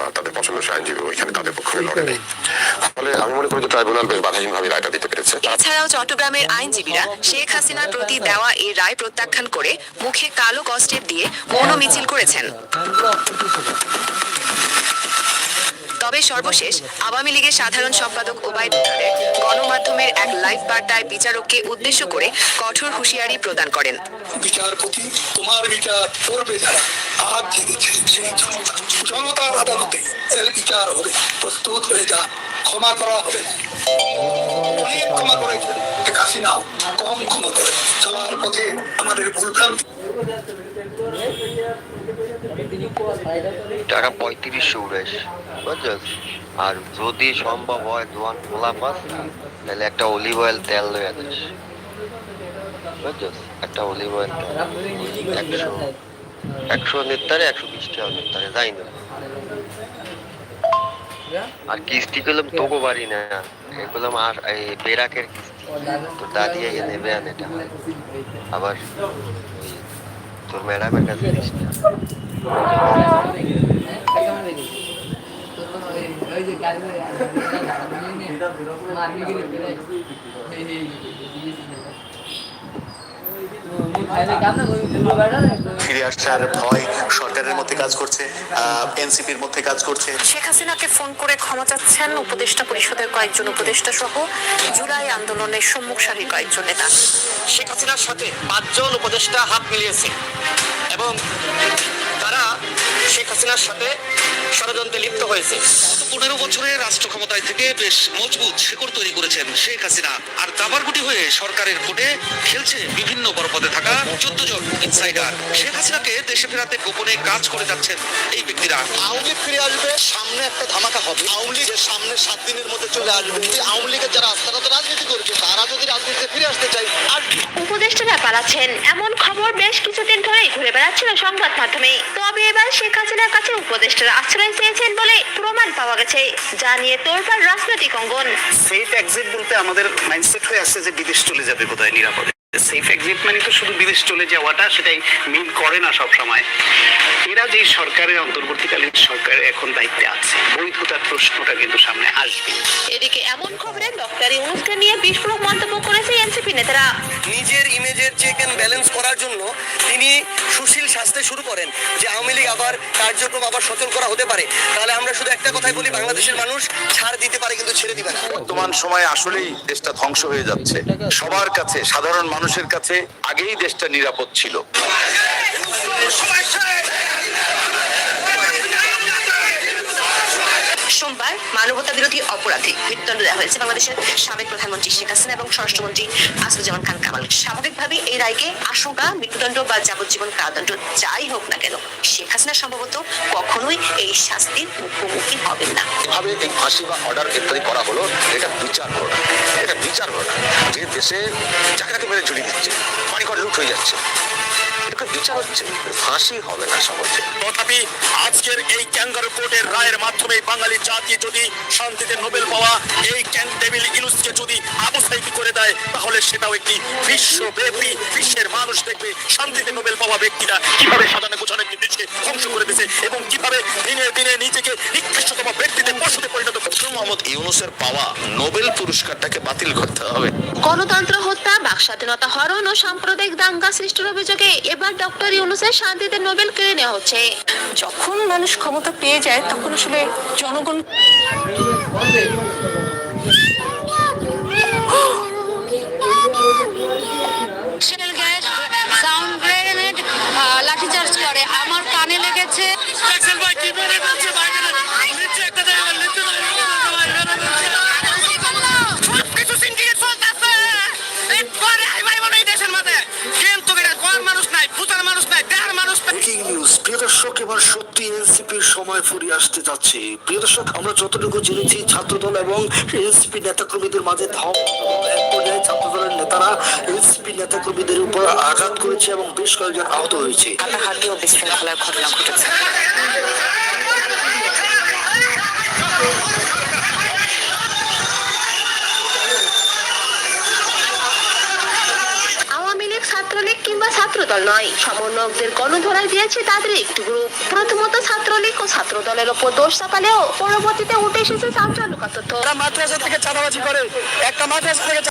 বা তাদের পছন্দের আইনজীবী ওইখানে তাদের পক্ষ লড়ে নেই। ফলে আমি মনে করি যে ট্রাইব্যুনাল বেশ বাধাহীন ভাবে রায়টা দিতে পেরেছে। এছাড়াও চট্টগ্রামের আইনজীবীরা শেখ হাসিনার প্রতি দেওয়া এই রায় প্রত্যাখ্যান করে মুখে কালো কষ্টের দিয়ে মৌন মিছিল করেছেন। তবে সর্বশেষ আওয়ামী লীগের সাধারণ সম্পাদক ওবায়দুল কাদের গণ গণমাধ্যমের এক লাইভ বার্তায় বিচারককে উদ্দেশ্য করে কঠোর হুঁশিয়ারি প্রদান করেন। বিচারপতি, তোমার বিচার করবে যারা। জনতার আদালতে এর বিচার হবে। প্রস্তুত হয়ে যা ক্ষমা করা হবে। অনেক ক্ষমা করেছে শেখ হাসিনা কম ক্ষমা করে চলার পথে আমাদের ভুলভ্রান্তি টাকা পঁয়ত্রিশশো উড়াইশ বুঝছিস আর যদি সম্ভব হয় দোয়ান খোলা পাস, তাহলে একটা অলিভ অয়েল তেল লয়ে যাস বুঝছিস একটা অলিভ অয়েল তেল। একশো একশো নির্তারে একশো বিশ টাকা নির্তারে যাই না। আর কিস্তি করলাম তোকে বাড়ি না এগুলাম আর এই বেরাকের কিস্তি। তোর দাদি এগিয়ে নেবে আন এটা আবার তোর ম্যাডাম একটা জিনিস না। ফিরে আসার ভয় সরকারের মধ্যে কাজ করছে এনসিপির মধ্যে কাজ করছে। শেখ হাসিনাকে ফোন করে ক্ষমা চাচ্ছেন উপদেষ্টা পরিষদের কয়েকজন উপদেষ্টা সহ জুলাই আন্দোলনের সম্মুখ সারির কয়েকজন নেতা। শেখ হাসিনার সাথে পাঁচজন উপদেষ্টা হাত মিলিয়েছে। এবং তারা শেখ হাসিনার সাথে ষড়যন্ত্রে লিপ্ত হয়েছে। পনেরো বছরের রাষ্ট্র ক্ষমতায় থেকে বেশ মজবুত শিকড় তৈরি করেছেন শেখ হাসিনা। আর দাবার গুটি হয়ে সরকারের কোটে খেলছে বিভিন্ন বড় পদে থাকা চোদ্দ জন ইনসাইডার। শেখ হাসিনাকে দেশে ফেরাতে গোপনে কাজ করে যাচ্ছেন ব্যক্তিরা আওয়ামী লীগ ফিরে আসবে সামনে একটা ধামাকা হবে। আওয়ামী লীগের সামনে সাত দিনের মধ্যে চলে আসবে। আওয়ামী লীগের যারা তারা তো রাজনীতি করছে তারা যদি রাজনীতিতে ফিরে আসতে চায় আসবে। উপদেষ্টারা পালাচ্ছেন এমন খবর বেশ কিছুদিন ধরেই ঘুরে বেড়াচ্ছিল সংবাদ মাধ্যমে। তবে এবার শেখ হাসিনার কাছে উপদেষ্টারা আশ্রয় চেয়েছেন বলে প্রমাণ পাওয়া গেছে। যা নিয়ে তোলপাড় রাজনৈতিক অঙ্গন। সেফ এক্সিট বলতে আমাদের মাইন্ডসেট হয়ে আসছে যে বিদেশ চলে যাবে কোথায় নিরাপদে। সেফ এক্সিট মানে তো শুধু বিদেশ চলে যাওয়াটা সেটাই মিন করে না সব সময় এরা যে সরকারের অন্তর্বর্তীকালীন সরকারের এখন দায়িত্বে আছে বৈধতার প্রশ্নটা কিন্তু সামনে আসবে। এদিকে এমন খবরে ডক্টর ইউনুসকে নিয়ে বিস্ফোরক মন্তব্য করেছে এনসিপি নেতারা। নিজের ইমেজের চেক এন্ড ব্যালেন্স করার জন্য তিনি সুশীল শাস্তে শুরু করেন যে আওয়ামী লীগ আবার কার্যক্রম আবার সচল করা হতে পারে। তাহলে আমরা শুধু একটা কথাই বলি বাংলাদেশের মানুষ ছাড় দিতে পারে কিন্তু ছেড়ে দিবে না। বর্তমান সময়ে আসলেই দেশটা ধ্বংস হয়ে যাচ্ছে। সবার কাছে সাধারণ মানুষের কাছে আগেই দেশটা নিরাপদ ছিল। মানবতা বিরোধী অপরাধে মৃত্যুদণ্ড দেওয়া হয়েছে বাংলাদেশের সাবেক প্রধানমন্ত্রী শেখ হাসিনা এবং স্বরাষ্ট্রমন্ত্রী আসাদুজ্জামান খান কামাল। স্বাভাবিকভাবে এই রায়কে আশঙ্কা মৃত্যুদণ্ড বা যাবজ্জীবন কারাদণ্ড যাই হোক না কেন শেখ হাসিনা সম্ভবত কখনোই এই শাস্তির মুখোমুখি হবেন না। এভাবে এই ফাঁসি বা অর্ডার ইত্যাদি করা হলো এটা বিচার হলো না। এটা বিচার হলো না। যে দেশে জায়গাকে মেরে দিচ্ছে বাড়ি ঘর লুট হয়ে যাচ্ছে এটা বিচার হচ্ছে। ফাঁসি হবে না তথাপি আজকের এই ক্যাঙ্গারু কোর্টের রায়ের মাধ্যমে বাঙালি জাতি যদি শান্তিতে নোবেল পাওয়া এই ক্যান টেবিল ইনুসকে যদি আবস্থায়িত করে দেয়, তাহলে সেটাও একটি বিশ্বব্যাপী বিশ্বের মানুষ দেখবে। শান্তিতে নোবেল পাওয়া ব্যক্তিরা কীভাবে সাজানো গোছানো একটি দেশকে ধ্বংস করে দিয়েছে এবং কীভাবে দিনে দিনে নিজেকে নিকৃষ্টতম ব্যক্তিতে পশুতে পরিণত মোহাম্মদ ইউনুসের পাওয়া নোবেল পুরস্কারটাকে বাতিল করতে হবে। গণতন্ত্র হত্যা বাক স্বাধীনতা হরণ ও সাম্প্রদায়িক দাঙ্গা সৃষ্টির অভিযোগে এবার ডক্টর ইউনুসের শান্তিতে নোবেল কেড়ে নেওয়া হচ্ছে। যখন মানুষ ক্ষমতা পেয়ে যায় তখন আসলে জনগণ প্রিয় দর্শক, এবার সত্যি এনসিপির সময় ফুরিয়ে আসতে যাচ্ছে। প্রিয় দর্শক, আমরা যতটুকু জেনেছি, ছাত্রদল এবং এনসিপি নেতাকর্মীদের মাঝে ধম এক পর্যায়ে ছাত্রদলের নেতারা এনসিপি নেতাকর্মীদের উপর আঘাত করেছে এবং বেশ কয়েকজন আহত হয়েছে। হাতেও বিশৃঙ্খলার ঘটনা ঘটেছে আওয়ামী লীগ ছাত্রলীগ কিংবা ছাত্রদল নয়। সমন্বয়কদের গণধরায় দিয়েছে তাদের একটি গ্রুপ প্রথমত ছাত্রলীগ ও ছাত্র দলের ওপর দোষ চাপালেও পরবর্তীতে উঠে এসেছে চাঞ্চল্যকর তথ্য। মাদ্রাসা থেকে চাঁদাবাজি করে। একটা মাদ্রাসা থেকে